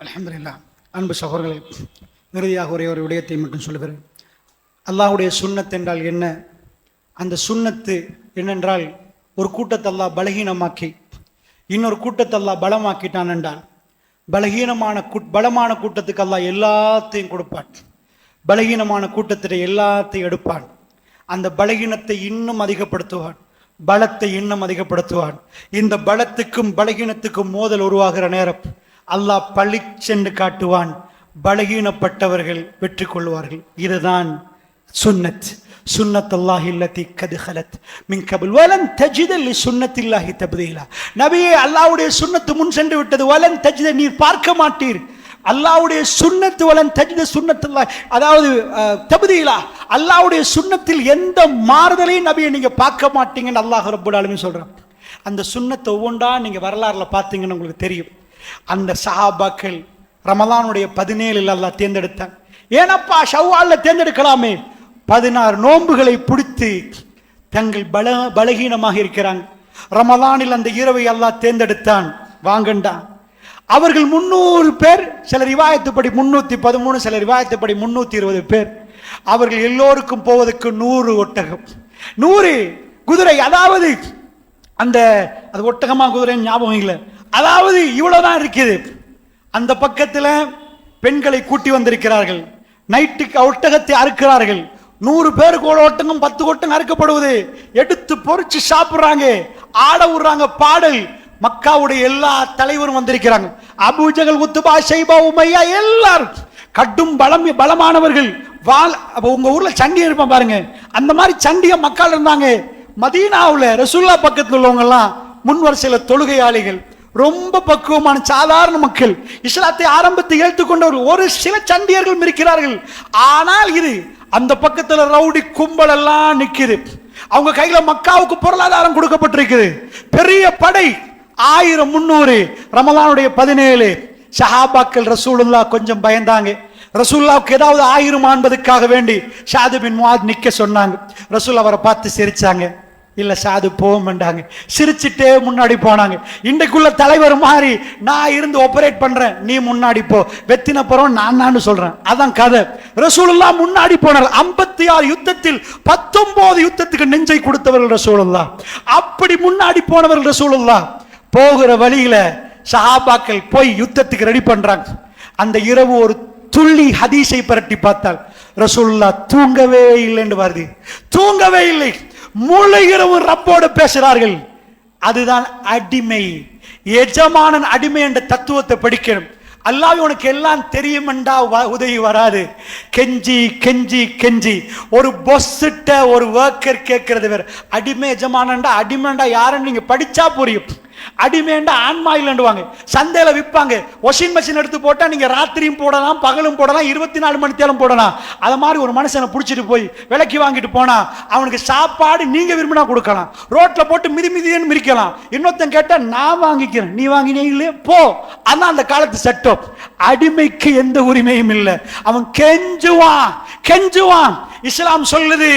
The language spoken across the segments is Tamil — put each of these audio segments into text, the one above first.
அலமதுல்லா அன்பு சகோதரர்களே இறுதியாக ஒரே ஒரு விடயத்தை மட்டும் சொல்கிறேன் அல்லாஹ்வுடைய சுண்ணத் என்றால் என்ன? அந்த சுண்ணத்து என்னென்றால் ஒரு கூட்டத்தல்லா பலகீனமாக்கி இன்னொரு கூட்டத்தல்லா பலமாக்கிட்டான் என்றால் பலகீனமான கூட் பலமான கூட்டத்துக்கு அல்லாஹ் எல்லாத்தையும் கொடுப்பான். பலகீனமான கூட்டத்திட எல்லாத்தையும் எடுப்பான். அந்த பலகீனத்தை இன்னும் அதிகப்படுத்துவான். பலத்தை இன்னும் அதிகப்படுத்துவான். இந்த பலத்துக்கும் பலகீனத்துக்கும் மோதல் உருவாகிற நேரம். அல்லாஹ் பளிச்சென்று காட்டுவான். பலகீனப்பட்டவர்கள் வெற்றி கொள்வார்கள். இதுதான் சுன்னத். சுன்னத் அல்லாஹ் இல்லத்தி கது ஹலத். மின் கபில். வலன் தஜிதல் சுன்னத்தில்லாஹி தபுதீலா. நபியே அல்லாவுடைய சுன்னத்து முன் சென்று விட்டது. வலன் தஜித நீர் பார்க்க மாட்டீர். அல்லாவுடைய சுண்ணத்து வலன் தஜித சுன்னத்துல்லா அதாவது அஹ், அல்லாவுடைய அல்லாஹ்வுடைய எந்த மாறுதலையும் நபியை நீங்க பார்க்க மாட்டீங்கன்னு அல்லாஹ் ரப்பல் ஆலமீன் சொல்றான். அந்த சுண்ணத்தை ஒவ்வொன்றா நீங்க வரலாறுல பார்த்தீங்கன்னு உங்களுக்கு தெரியும். அந்த சஹாபாக்கள் ரமலானுடைய பதினேழில் அல்லா தேர்ந்தெடுத்தான். ஏனப்பா ஷவ்வால்ல தேர்ந்தெடுக்கலாமே. பதினாறு நோன்புகளை பிடித்து தங்கள் பல பலகீனமாக இருக்கிறாங்க. ரமலானில் அந்த இரவை அல்லாஹ் தேர்ந்தெடுத்தான். வாங்கண்டா. அவர்கள் முன்னூறு பேர் சில ரிவாயத்துப்படி முன்னூத்தி பதிமூணு சில ரிவாயத்துப்படி முன்னூத்தி இருபது பேர். அவர்கள் எல்லோருக்கும் போவதற்கு நூறு ஒட்டகம். நூறு குதிரை அதாவது அந்த அது ஒட்டகமா குதிரைன்னு ஞாபகம் இல்லை. அதாவது இவ்வளவுதான் இருக்குது. அந்த பக்கத்தில் பெண்களை கூட்டி வந்திருக்கிறார்கள். நைட்டுக்கு ஒட்டகத்தை அறுக்கிறார்கள். நூறு பேருக்கு ஒரு ஒட்டகம் பத்து ஒட்டகம் அறுக்கப்படுவது. எடுத்து பொறிச்சு சாப்பிடுறாங்க. ஆட விடுறாங்க பாடல். மக்காவுடைய எல்லா தலைவரும் வந்திருக்கிறாங்க. அபூஜகல் உத்துபா சைபா உமையா எல்லாரும். கட்டும் பலம் பலமானவர்கள். வால் உங்க ஊர்ல சண்டி இருப்பான் பாருங்க. அந்த மாதிரி சண்டிய மக்கள் இருந்தாங்க. மதீனாவில் ரசுல்லா பக்கத்தில் உள்ளவங்க எல்லாம் முன் வரிசையில் தொழுகையாளிகள். ரொம்ப பக்குவமான சாதாரண மக்கள். இஸ்லாத்தை ஆரம்பத்தை ஏற்றுக்கொண்டவர் ஒரு சில சண்டியர்களும் இருக்கிறார்கள் ஆனால் இது அந்த பக்கத்தில் ரவுடி கும்பல் எல்லாம் நிக்குது. அவங்க கையில மக்காவுக்கு பொருளாதாரம் கொடுக்கப்பட்டிருக்குது. பெரிய படை ஆயிரம் முன்னூறு ரமலானுடைய பதினேழு. ஷஹாபாக்கள் ரசூலுல்லா கொஞ்சம் பயந்தாங்க. ரசூல்லாவுக்கு ஏதாவது ஆயிரம் ஆண்பதுக்காக வேண்டி ஷாது பின் முவாத் நிக்க சொன்னாங்க. ரசூல் அவரை பார்த்து சிரிச்சாங்க. இல்ல சாது போகமாட்டாங்க சிரிச்சிட்டே முன்னாடி போனாங்க. இன்றைக்குள்ள தலைவர் மாதிரி நான் இருந்து ஆபரேட் பண்றேன். நீ முன்னாடி போ. வெத்தின பிறகு நான் நான் சொல்றேன். அதான் கதை. ரசூலுல்லா முன்னாடி போனார். ஐம்பத்தி ஆறு யுத்தத்தில் பத்தொன்பது யுத்தத்துக்கு நெஞ்சை கொடுத்தவர்கள் ரசூலுல்லா அப்படி முன்னாடி போனவர்கள் ரசூலுல்லா போகிற வழியில சஹாபாக்கள் போய் யுத்தத்துக்கு ரெடி பண்றாங்க. அந்த இரவு ஒரு துள்ளி ஹதீஸை பரட்டி பார்த்தால் ரசூல்லா தூங்கவே இல்லைன்னு வருது. தூங்கவே இல்லை. முழு ரப்போடு பேசுகிறார்கள். அதுதான் அடிமை. எஜமானன் அடிமை என்ற தத்துவத்தை படிக்கணும். அல்லாவே உனக்கு எல்லாம் தெரியுமெண்டா வ- உதவி வராது. கெஞ்சி கெஞ்சி கெஞ்சி. ஒரு பொஸ்ஸிட்ட ஒரு ஒர்க்கர் கேட்கறது வேறு அடிமை எஜமானண்டா அடிமைண்டா யாருன்னு நீங்கள் படித்தா புரியும். அடிமைண்டா ஆன்மா இல்லைண்டுவாங்க சந்தையில விற்பாங்க வாஷிங் மிஷின் எடுத்து போட்டா நீங்க ராத்திரியும் போடலாம் பகலும் போடலாம் இருபத்தி நாலு மணி தேரம் போடலாம். அத மாதிரி ஒரு மனுஷனை பிடிச்சிட்டு போய் விலைக்கு வாங்கிட்டு போனா அவனுக்கு சாப்பாடு நீங்க விரும்பினா கொடுக்கலாம். ரோட்ல போட்டு மிதி மிதின்னு மிதிக்கலாம். இன்னொருத்தன் கேட்டால் நான் வாங்கிக்கிறேன். நீ வாங்கினீங்களே போ. அதான் அந்த காலத்து சட்டம் அடிமைக்கு எந்த உரிமையும் இல்லை. அவன் கெஞ்சுவான். கெஞ்சுவான். இஸ்லாம் சொல்லுது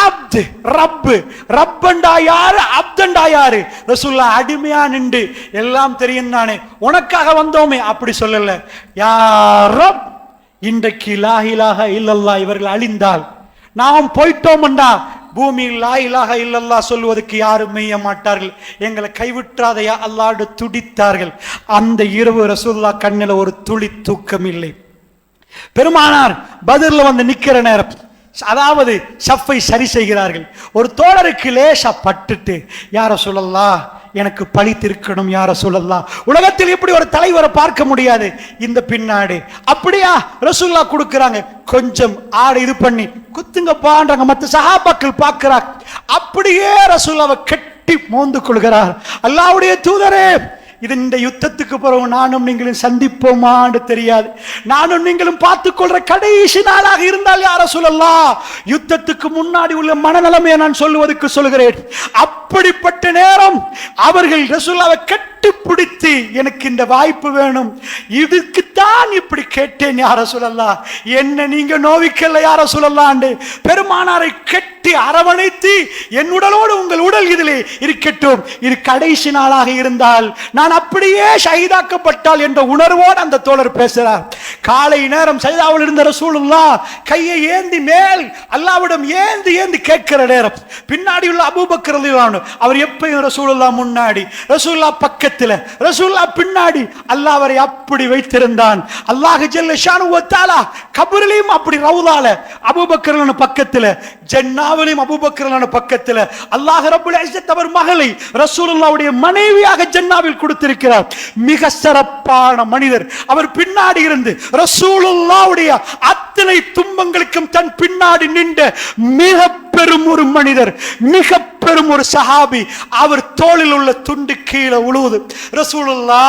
ஆப்து ரப்பு. ரப்பண்டா யாரு? அப்தண்டா யாரு? ரசூல்லா உண்மையா நின்று எல்லாம் தெரியும் தானே. உனக்காக வந்தோமே அப்படி சொல்லல. யாரும் இன்றைக்கு லாஹிலாக இல்லல்லா இவர்கள் அழிந்தால் நாம் போயிட்டோம்டா. பூமியில் லாயிலாக இல்லல்லா சொல்லுவதற்கு யாரும் மெய்ய மாட்டார்கள். எங்களை கைவிட்டாதையா அல்லாடு துடித்தார்கள். அந்த இரவு ரசூல்லா கண்ணில் ஒரு துளி தூக்கம் இல்லை. பெருமானார் பதிலில் வந்து நிக்கிற நேரம் அதாவது சஃபை சரி செய்கிறார்கள். ஒரு தோழருக்கு லேசா பட்டுட்டு யார சொல்லலாம் எனக்கு பழி திருக்கணும் யார சொல்லலாம் உலகத்தில் இப்படி ஒரு தலைவரை பார்க்க முடியாது. இந்த பின்னாடி. அப்படியா? ரசுல்லா கொடுக்குறாங்க. கொஞ்சம் ஆடு இது பண்ணி. குத்துங்கப்பான்றாங்க மற்ற சகாபாக்கள் பார்க்கிறார் அப்படியே ரசுல்லாவை கட்டி மோந்து கொள்கிறார். அல்லாவுடைய தூதரே இது இந்த யுத்தத்துக்கு பிறகு நானும் நீங்களும் சந்திப்போமான்னு தெரியாது. நானும் நீங்களும் பார்த்துக்கொள்ற கடைசி நாளாக இருந்தால் யார சொல்லலாம் யுத்தத்துக்கு முன்னாடி உள்ள மனநலமையை நான் சொல்லுவதற்கு சொல்கிறேன். அப்படிப்பட்ட நேரம் அவர்கள் ரசூல்லாவை கட்டி கட்டி பிடித்து எனக்கு இந்த வாய்ப்பு வேணும். இதுக்குத்தான் இப்படி கேட்டேன் யார சொல்லலாம் என்ன நீங்க நோவிக்கல யார சொல்லலாண்டு பெருமானாரை கட்டி அரவணைத்து என் உடலோடு உங்கள் உடல் இதிலே இருக்கட்டும். இது கடைசி நாளாக இருந்தால் நான் அப்படியே ஷஹீதாக்கப்பட்டால் என்ற உணர்வோடு அந்த தோழர் பேசுறார் காலை நேரம் சைதாவில் இருந்த ரசூலுல்லா கையை ஏந்தி மேல் அல்லாவிடம் ஏந்தி ஏந்தி கேட்கிற நேரம். பின்னாடி உள்ள அபூபக்கர் அவர் எப்பயும் ரசூலுல்லா முன்னாடி ரசூல்லா பக்கத்தில் ரசூல்லா பின்னாடி அல்லாஹ் அவரை அப்படி வைத்திருந்தான். அல்லாஹ் ஜல்ல ஷானு வ தஆலா கபரிலையும் அப்படி ரவுதால அபூபக்கரலான பக்கத்தில் பக்கத்துல ஜன்னாவிலையும் அபூபக்கர் ரலியல்லாஹு அல்லாஹ் ரபுல் இஸ்ஸத் அவர் மகளை ரசூலுல்லாவுடைய மனைவியாக ஜன்னாவில் கொடுத்திருக்கிறார். மிக சிறப்பான மனிதர். அவர் பின்னாடி இருந்து ரசூலுல்லாவுடைய அத்தனை துன்பங்களுக்கும் தன் பின்னாடி நின்ற மிக பெரும் ஒரு மனிதர் மிக பெரும் ஒரு சஹாபி அவர் தோளில் உள்ள துண்டு கீழே உழுவுது. ரசூலுல்லா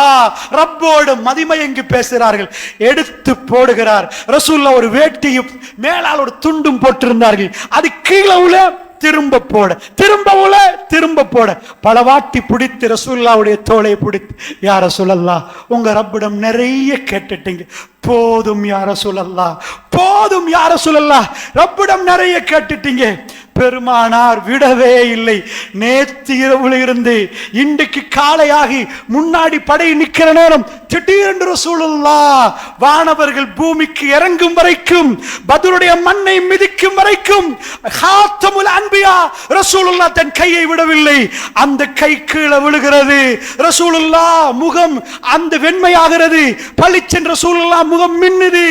ரப்போடு மதிமயங்கி பேசுகிறார்கள். எடுத்து போடுகிறார். ரசூல்லா ஒரு வேட்டியும் மேலால் ஒரு துண்டும் போட்டிருந்தார்கள். அது கீழே உள்ள திரும்ப போட திரும்ப உல திரும்ப போட. பல வாட்டி பிடித்து ரசூல்லாவுடைய தோலை பிடித்து யார சொல்லலாம் உங்க ரப்பிடம் நிறைய கேட்டுட்டீங்க. போதும் யார சொல்லலாம் போதும் யார சொல்லலாம் ரப்பிடம் நிறைய கேட்டுட்டீங்க. பெருமானார் விடவே இல்லை. நேத்து இரவுல இருந்து இன்றைக்கு காலையாகி முன்னாடி படை நிக்கிற நேரம் திடீரென்று சூழல்லா வானவர்கள் பூமிக்கு இறங்கும் வரைக்கும் பதிலுடைய மண்ணை மிதிக்கும் வரைக்கும் ஹாத்தமுல் அன்பியா ரசூலுல்லா தன் கையை விடவில்லை. அந்த கை கீழே விழுகிறது. ரசூலுல்லா முகம் அந்த வெண்மையாகிறது. பளிச்சென்ற சூழல்லா முகம் மின்னுது.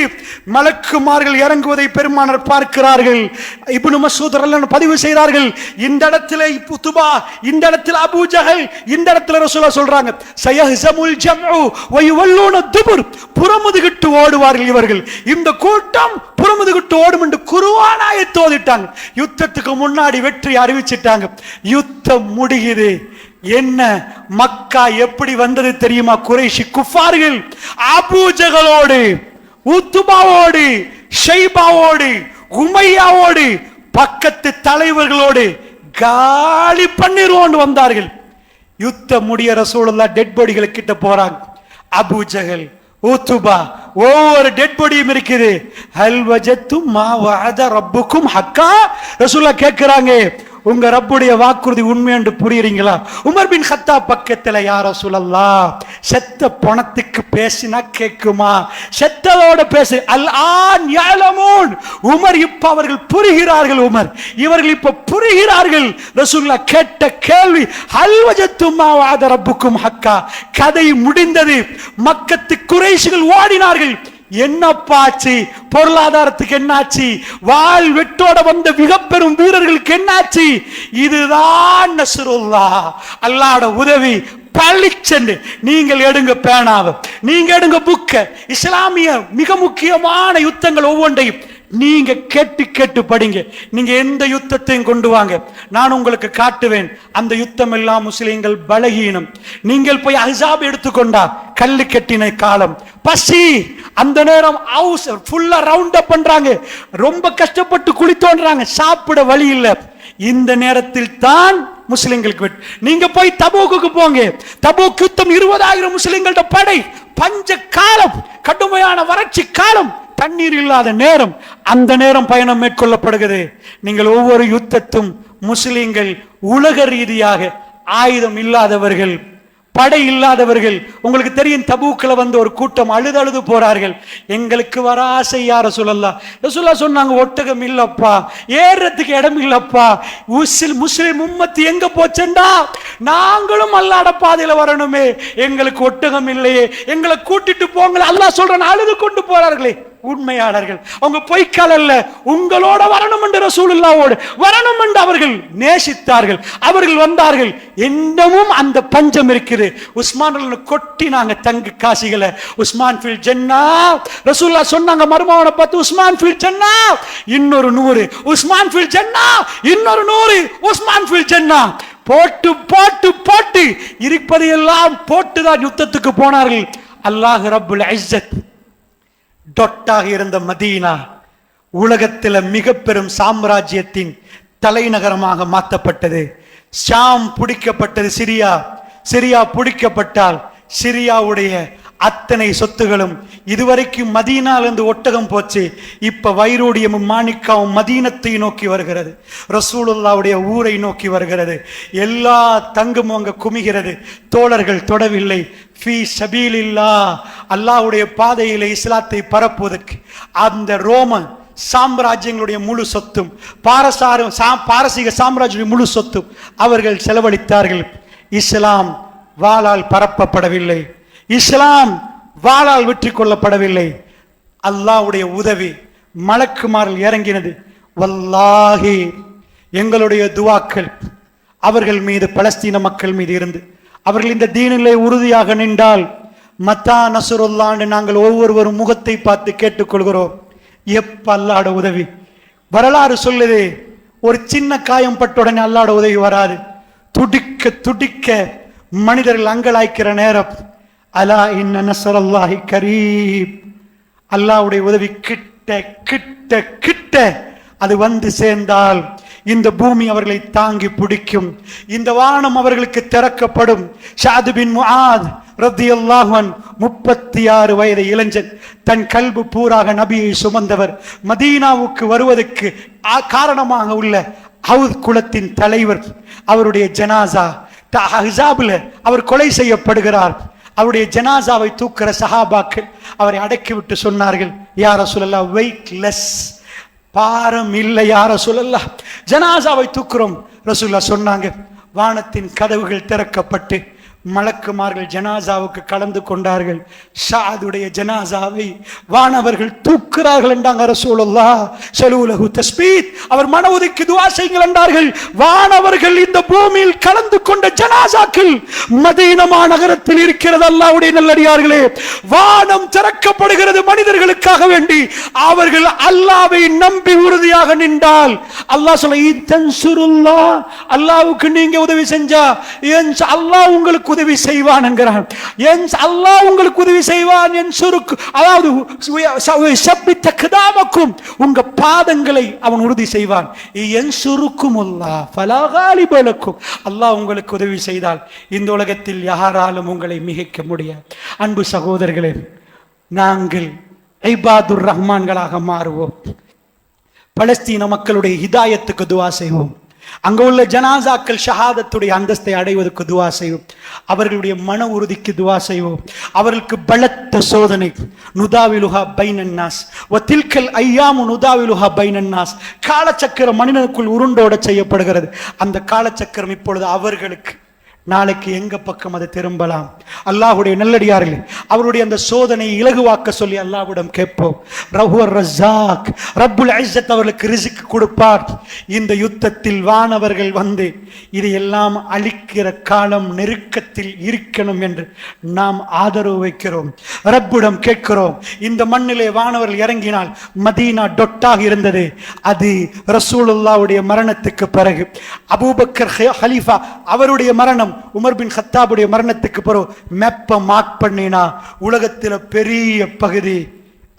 நபிமார்கள் இறங்குவதை பெருமானர் பார்க்கிறார்கள். இப்னு மசூத் பதிவு செய்கிறார்கள் இந்த இடத்துல புத்துபா இந்த இடத்துல அபூஜகல் இந்த இடத்துல ரசூலா சொல்றாங்க சயஹ்சமுல் ஜம்உ வ துபுர். புறமுதுகிட்டு ஓடுவார்கள் இவர்கள். இந்த கூட்டம் புறமுதுகிட்டு ஓடும் என்று குருவானாயத் தோதிட்டாங்க. யுத்தத்துக்கு முன்னாடி வெற்றி அறிவிச்சிட்டாங்க. யுத்தம் முடியுது. என்ன? மக்கா எப்படி வந்தது தெரியுமா? குறைஷி குஃபார்கள் அபூஜகளோடு உத்துபாவோடு ஷெய்பாவோடு உமையாவோடு பக்கத்து தலைவர்களோடு காலி பண்ணிடுவோன்னு வந்தார்கள். யுத்தம் முடிய சூழல்ல டெட் பாடிகளை கிட்ட போறாங்க. அபூ ஊத்துபா ஒவ்வொரு டெட் பாடியும் இருக்குது. அல்வஜத்தும் மாவாத ரப்புக்கும் ஹக்கா? ரசூலா கேட்கிறாங்க உங்க ரப்புடைய வாக்குறுதி உண்மை என்று புரியுறீங்களா? உமர் பின் ஹத்தா பக்கத்துல யார சொல்லலா செத்த பணத்துக்கு பேசினா கேக்குமா செத்தவோட பேசு. அல் ஆன் யஅலமூன். உமர் இப்ப அவர்கள் புரிகிறார்கள் உமர். இவர்கள் இப்ப புரிகிறார்கள். ரசூல்லா கேட்ட கேள்வி அல்வஜத்துமாவாத ரப்புக்கும் ஹக்கா? கதை முடிந்தது. மக்கத்து குறைசிகள் ஓடினார்கள். என்னப்பாச்சு? பொருளாதாரத்துக்கு என்னாச்சு? வாழ் வெட்டோட வந்த மிகப்பெரும் வீரர்களுக்கு என்னாச்சு? இதுதான் நசுருல்லா. அல்லாட உதவி. பளிச்சென்று. நீங்கள் எடுங்க பேனாவை. நீங்க எடுங்க புக்க. இஸ்லாமிய மிக முக்கியமான யுத்தங்கள் ஒவ்வொன்றையும். நீங்க கேட்டு கேட்டு படிங்க. நீங்க எந்த யுத்தத்தையும் கொண்டு வாங்க. நான் உங்களுக்கு காட்டுவேன். அந்த யுத்தம் எல்லாம் முஸ்லீம்கள் பலகீனம். நீங்கள் போய் அஹாப் எடுத்துக்கொண்டா கல்லு கட்டின காலம். பசி! அந்த நேரம் ஹவுஸ் ஃபுல்லா ரவுண்ட் அப் பண்றாங்க. ரொம்ப கஷ்டப்பட்டு குளித்தோன்றாங்க. சாப்பிட வழி இல்லை. இந்த நேரத்தில் தான் முஸ்லிம்களுக்கு நீங்க போய் தபூக்குக்கு போங்க. தபூக் யுத்தம் இருபதாயிரம் முஸ்லிம்கள்ட்ட படை. பஞ்ச காலம். கடுமையான வறட்சி காலம். தண்ணீர் இல்லாத நேரம் அந்த நேரம் பயணம் மேற்கொள்ளப்படுகிறது. நீங்கள் ஒவ்வொரு யுத்தத்தும் முஸ்லிம்கள் உலக ரீதியாக ஆயுதம் இல்லாதவர்கள் படை இல்லாதவர்கள். உங்களுக்கு தெரியும் தபூக்கில் வந்து ஒரு கூட்டம் அழுது அழுது போறார்கள். எங்களுக்கு வர ஆசை யார சொல்லலாம் ரசூல்லா சொன்னாங்க ஒட்டகம் இல்லப்பா ஏறுறதுக்கு இடம் இல்லப்பா. உசில் முஸ்லிம் உம்மத்து எங்க போச்சண்டா? நாங்களும் அல்லாட பாதையில வரணுமே. எங்களுக்கு ஒட்டகம் இல்லையே. எங்களை கூட்டிட்டு போங்களே. அல்லாஹ் சொல்றேன் அழுது கொண்டு போறார்களே. உண்மையாளர்கள். அவங்க பொய்க்கால் அல்ல உங்களோட வரணும் என்று ரசூலுல்லாவோடு வரணும் என்று அவர்கள் நேசித்தார்கள். அவர்கள் வந்தார்கள் இன்னமும் அந்த பஞ்சம் இருக்குது. உஸ்மான் கொட்டினாங்க தங்க காசிகளை உஸ்மான் ஃபில் ஜென்னா ரசூல்லா சொன்னாங்க மருமகனை பார்த்து உஸ்மான் ஃபில் ஜென்னா இன்னொரு நூறு. உஸ்மான் ஃபில் ஜென்னா இன்னொரு நூறு. உஸ்மான் ஃபில் ஜென்னா போட்டு போட்டு போட்டு இருப்பதையெல்லாம் போட்டுதான் யுத்தத்துக்கு போனார்கள். அல்லாஹ் ரபுல் இஸ்ஸத் டொட்டாக இருந்த மதீனா உலகத்தில் மிக பெரும் சாம்ராஜ்யத்தின் தலைநகரமாக மாற்றப்பட்டது. ஷாம் பிடிக்கப்பட்டது சிரியா. சிரியா பிடிக்கப்பட்டால் சிரியாவுடைய அத்தனை சொத்துகளும் இதுவரைக்கும் மதீனாலிருந்து ஒட்டகம் போச்சு. இப்ப வைரோடியமும் மாணிக்காவும் மதீனத்தை நோக்கி வருகிறது. ரசூலுல்லாவுடைய ஊரை நோக்கி வருகிறது. எல்லா தங்கும் அங்க குமிகிறது. தோழர்கள் தொடவில்லை. ஃபீ சபீலில்லா அல்லாவுடைய பாதையில் இஸ்லாத்தை பரப்புவதற்கு. அந்த ரோமன் சாம்ராஜ்யங்களுடைய முழு சொத்தும் பாரசாரம் சா- பாரசீக சாம்ராஜ்ய முழு சொத்தும் அவர்கள் செலவழித்தார்கள். இஸ்லாம் வாளால் பரப்பப்படவில்லை. இஸ்லாம் வாளால் வெற்றி கொள்ளப்படவில்லை. அல்லாஹ்வுடைய உதவி மலக்குமாரில் இறங்கினது. வல்லாகி எங்களுடைய துவாக்கள் அவர்கள் மீது பலஸ்தீன மக்கள் மீது இருந்து. அவர்கள் இந்த தீனிலே உறுதியாக நின்றால் மத்தா நசுருல்லான்னு நாங்கள் ஒவ்வொருவரும் முகத்தை பார்த்து கேட்டுக்கொள்கிறோம். எப்ப அல்லாட உதவி? வரலாறு சொல்லுது ஒரு சின்ன காயம் பட்டுடனே அல்லாட உதவி வராது. துடிக்க துடிக்க மனிதர்கள் அங்கலாய்க்கிற நேரம். அலா இன்ன நசரல்லாஹி கரீப். அல்லாஹ்வுடைய உதவி கிட்ட கிட்ட கிட்ட அது வந்து சேர்ந்தால் இந்த பூமி அவர்களை தாங்கி பிடிக்கும். இந்த வானம் அவர்களுக்கு திறக்கப்படும். ஷாது பின் முஆத் ரத்தியல்லாஹு முப்பத்தி ஆறு வயது இளைஞன். தன் கல்பு பூராக நபியை சுமந்தவர். மதீனாவுக்கு வருவதற்கு ஆ- காரணமாக உள்ள ஹவுத் குலத்தின் தலைவர். அவருடைய ஜனாசா த- அவர் கொலை செய்யப்படுகிறார். அவருடைய ஜனாசாவை தூக்குற சஹாபாக்கள் அவரை அடக்கிவிட்டு சொன்னார்கள் யார சொல்லலாம் வெயிட்லெஸ் பாரம் இல்லை யார சொல்லலாம் ஜனாசாவை தூக்குறோம் ரசூல்லா சொன்னாங்க வானத்தின் கதவுகள் திறக்கப்பட்டு மலக்குமார்கள் ஜனாசாவுக்கு கலந்து கொண்டார்கள். ஷாதுடைய ஜனாசாவை வானவர்கள் தூக்குறார்கள் என்றாங்க ரசூலல்லா ஸலூலஹு தஸ்பீத் அவர் மன ஒதுக்கி துவா செய்யுங்கள் என்றார்கள். வானவர்கள் இந்த பூமியில் கலந்து கொண்ட ஜனாசாக்கள் மதீனா நகரத்தில் இருக்கிறது அல்லாவுடைய நல்லடியார்களே. வானம் திறக்கப்படுகிறது மனிதர்களுக்காக வேண்டி. அவர்கள் அல்லாவை நம்பி உறுதியாக நின்றால். அல்லாஹ் சொல்ல தன்சுருல்லா நீங்க உதவி செஞ்சா என் அல்லாஹ் உங்களுக்கு உதவி செய்வான் என்கிறான். என் அல்லாஹ் உங்களுக்கு உதவி செய்வான் என் சுருக்கு. அதாவது சப்பித்த கிதாமக்கும் உங்க பாதங்களை அவன் உறுதி செய்வான். என் சுருக்கும் அல்லா பலகாலிபலக்கும் அல்லாஹ் உங்களுக்கு உதவி செய்தால் இந்த உலகத்தில் யாராலும் உங்களை மிகைக்க முடியாது. அன்பு சகோதரர்களே நாங்கள் ஐபாதுர் ரஹ்மான்களாக மாறுவோம். பலஸ்தீன மக்களுடைய ஹிதாயத்துக்கு துவா செய்வோம். அங்கு உள்ள ஜனாசாக்கள் ஷஹாதத்துடைய அந்தஸ்தை அடைவதற்கு துவா செய்வோம். அவர்களுடைய மன உறுதிக்கு துவா செய்வோம். அவர்களுக்கு பலத்த சோதனை. நுதாவிலுஹா பைனன்னாஸ். ஒத்தில்கல் ஐயாமு நுதாவிலுஹா பைனன்னாஸ். காலச்சக்கரம் மனிதனுக்குள் உருண்டோட செய்யப்படுகிறது. அந்த காலச்சக்கரம் இப்பொழுது அவர்களுக்கு நாளைக்கு எங்க பக்கம் அதை திரும்பலாம்? அல்லாஹ்வுடைய நல்லடியார்கள் அவருடைய அந்த சோதனையை இலகுவாக்க சொல்லி அல்லாஹ்விடம் கேட்போம். ரஹுவர் ரஸாக் ரப்புல் ஐசத் அவர்களுக்கு ரிசிக் கொடுப்பார். இந்த யுத்தத்தில் வானவர்கள் வந்து இதையெல்லாம் அழிக்கிற காலம் நெருக்கத்தில் இருக்கணும் என்று நாம் ஆதரவு வைக்கிறோம். ரப்புடம் கேட்கிறோம் இந்த மண்ணிலே வானவர்கள் இறங்கினால் மதீனா டொட்டாக இருந்தது. அது ரசூலுல்லாவுடைய மரணத்துக்கு பிறகு. அபூபக்கர் ஹ- ஹலீஃபா அவருடைய மரணம் உமர் பின் ஹத்தாபுடைய மரணத்துக்கு பிறகு மெப்ப மார்க் பண்ணினா உலகத்தில் பெரிய பகுதி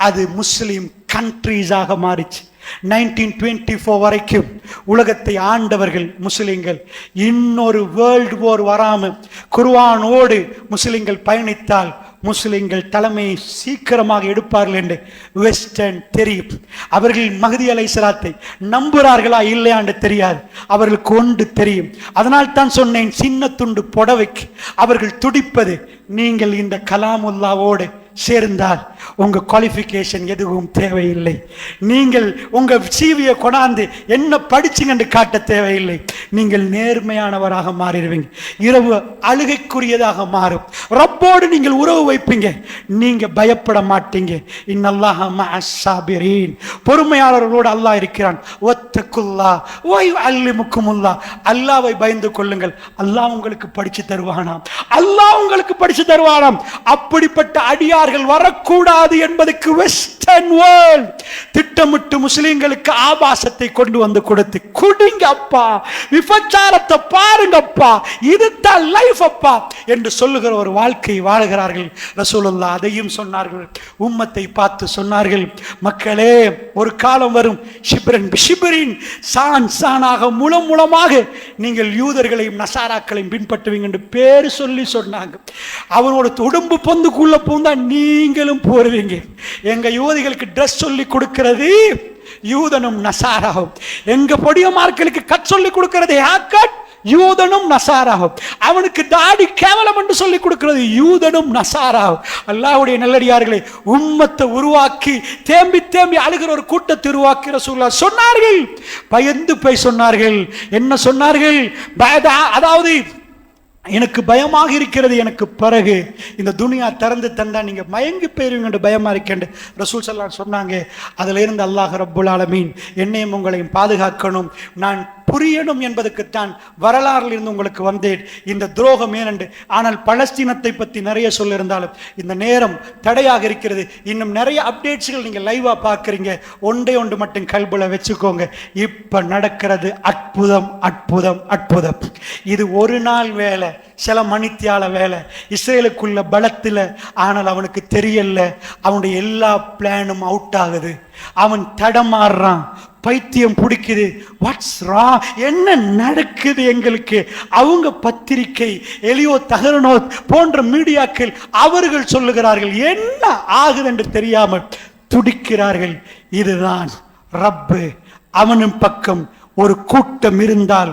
அது முஸ்லீம் கண்ட்ரீஸாக மாறிச்சு. நைன்டீன் டுவெண்ட்டி ஃபோர் வரைக்கும் உலகத்தை ஆண்டவர்கள் முஸ்லீம்கள். இன்னொரு வேர்ல்டு போர் வராமல் குர்வானோடு முஸ்லீம்கள் பயணித்தால் முஸ்லிம்கள் தலைமையை சீக்கிரமாக எடுப்பார்கள் என்று வெஸ்டர்ன் தெரியும். அவர்கள் மகதி அலைசலாத்தை நம்புகிறார்களா இல்லையான்னு தெரியாது. அவர்களுக்கு ஒன்று தெரியும். அதனால் தான் சொன்னேன் சின்ன துண்டு புடவைக்கு. அவர்கள் துடிப்பது நீங்கள் இந்த கலாமுல்லாவோடு சேர்ந்தால் உங்க குவாலிஃபிகேஷன் எதுவும் தேவையில்லை. நீங்கள் உங்க சிவியை கொண்டாந்து என்ன படிச்சுங்கன்னு காட்ட தேவையில்லை. நீங்கள் நேர்மையானவராக மாறிடுவீங்க. இரவு அழுகைக்குரியதாக மாறும். ரப்போடு நீங்கள் உறவு வைப்பீங்க. நீங்க பயப்பட மாட்டீங்க. இன்னல்லாஹ மஅஸ்ஸாபிரீன் பொறுமையாளர்களோடு அல்லாஹ் இருக்கிறான். ஒத்தக்குல்லா ஓய் அல்லிமுக்குமுல்லா அல்லாவை பயந்து கொள்ளுங்கள். அல்லாஹ் உங்களுக்கு படிச்சு தருவானாம். அல்லாஹ் உங்களுக்கு படிச்சு தருவானாம். அப்படிப்பட்ட அடியார் அவர்கள் வரக்கூடாது என்பதற்கு வெஸ்டர்ன் வேர்ல்ட் திட்டமிட்டு முஸ்லீம்களுக்கு ஆபாசத்தை கொண்டு வந்து கொடுத்து குடிங்க அப்பா விபச்சாரத்தை பாருங்கப்பா இதுதான் லைஃப் அப்பா என்று சொல்லுகிற ஒரு வாழ்க்கை வாழ்கிறார்கள். ரசூலுல்லா அதையும் சொன்னார்கள். உம்மத்தை பார்த்து சொன்னார்கள் மக்களே ஒரு காலம் வரும் ஷிப்ரன் ஷிப்ரின் சான் சானாக முலம் மூலமாக நீங்கள் யூதர்களையும் நசாராக்களையும் பின்பற்றுவீங்க என்று பேர் சொல்லி சொன்னாங்க. அவனோட உடம்பு பொந்துக்குள்ள பூந்தா நீங்களும் போருவீங்க. எங்க யுவதிகளுக்கு ட்ரெஸ் சொல்லி கொடுக்கிறது? யூதனும் நசாராகும். எங்க பொடியமார்களுக்கு கட் சொல்லி கொடுக்கிறது ஹேக்கட் யூதனும் நசாராகும். அவனுக்கு தாடி கேவலம் என்று சொல்லி கொடுக்கிறது. யூதனும் நசாராகும். அல்லாவுடைய நல்லடியார்களே உம்மத்தை உருவாக்கி தேம்பி தேம்பி அழுகிற ஒரு கூட்டத்தை உருவாக்கி ரசூல்லா சொன்னார்கள். பயந்து போய் சொன்னார்கள். என்ன சொன்னார்கள்? பயதா- அதாவது எனக்கு பயமாக இருக்கிறது எனக்கு பிறகு. இந்த துனியா திறந்து தந்தா நீங்க மயங்கி போயிருவீங்க பயமா இருக்கேன் ரசூல் சல்லாம் சொன்னாங்க. அதுல இருந்து அல்லாஹ் ரப்புல் ஆலமீன் என்னையும் உங்களையும் பாதுகாக்கணும். நான் புரியணும் என்பதற்குத்தான் வரலாறில் இருந்து உங்களுக்கு வந்தேன். இந்த துரோகம் ஏனென்று. ஆனால் பலஸ்தீனத்தை பற்றி நிறைய சொல்லியிருந்தாலும் இந்த நேரம் தடையாக இருக்கிறது. இன்னும் நிறைய அப்டேட்ஸ்கள் நீங்கள் லைவாக பார்க்குறீங்க. ஒன்றே ஒன்று மட்டும் கல்புல வச்சுக்கோங்க. இப்போ நடக்கிறது அற்புதம் அற்புதம் அற்புதம். இது ஒரு நாள் வேலை. சில மணித்தியால வேலை. இஸ்ரேலுக்குள்ள பலத்தில் ஆனால் அவனுக்கு தெரியல. அவனுடைய எல்லா பிளானும் அவுட் ஆகுது. அவன் தடமாறுறான் பைத்தியம் பிடிக்குது. வாட்ஸ் ரா என்ன நடக்குது எங்களுக்கு? அவங்க பத்திரிகை எலியோ தகரனோ போன்ற மீடியாக்கள் அவர்கள் சொல்லுகிறார்கள். என்ன ஆகுது என்று தெரியாமல் துடிக்கிறார்கள். இதுதான் ரப்பு. அவனும் பக்கம் ஒரு கூட்டம் இருந்தால்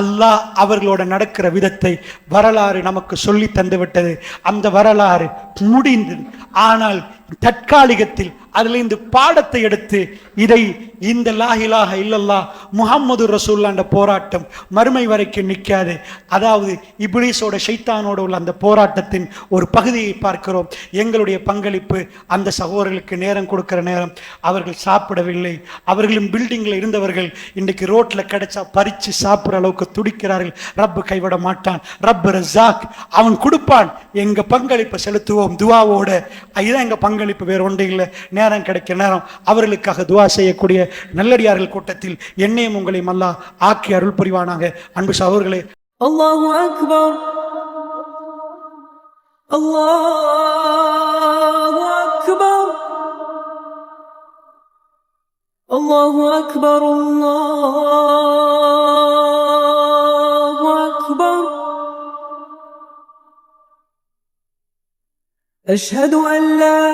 அல்லாஹ் அவர்களோட நடக்கிற விதத்தை வரலாறு நமக்கு சொல்லி தந்துவிட்டது. அந்த வரலாறு முடிந்தது. ஆனால் தற்காலிகத்தில் அதில் இந்த பாடத்தை எடுத்து இதை இந்த லாஹிலாக இல்லல்லா முகம்மது ரசூல்லாண்ட போராட்டம் மறுமை வரைக்கும் நிற்காது. அதாவது இப்ளீஸோட ஷைத்தானோட உள்ள அந்த போராட்டத்தின் ஒரு பகுதியை பார்க்கிறோம். எங்களுடைய பங்களிப்பு அந்த சகோதரர்களுக்கு நேரம் கொடுக்கிற நேரம் அவர்கள் சாப்பிடவில்லை. அவர்களும் பில்டிங்கில் இருந்தவர்கள் இன்றைக்கு ரோட்ல கிடைச்சா பறிச்சு சாப்பிட்ற அளவுக்கு துடிக்கிறார்கள். ரப்பு கைவிட மாட்டான். ரப்பு ரசாக் அவன் கொடுப்பான். எங்க பங்களிப்பை செலுத்துவோம். துவாவோட. இதுதான் எங்க பங்களிப்பு. வேற ஒன்றும் இல்லை நேரம் கிடைக்க நேரம் அவர்களுக்காக துவா செய்யக்கூடிய நல்லடியார்கள் கூட்டத்தில் என்னையும் உங்களையும் அல்லாஹ் ஆக்கி அருள் புரிவானாக அன்பு சகோதரர்களே الله أكبر الله أكبر الله أكبر الله أشهد أن لا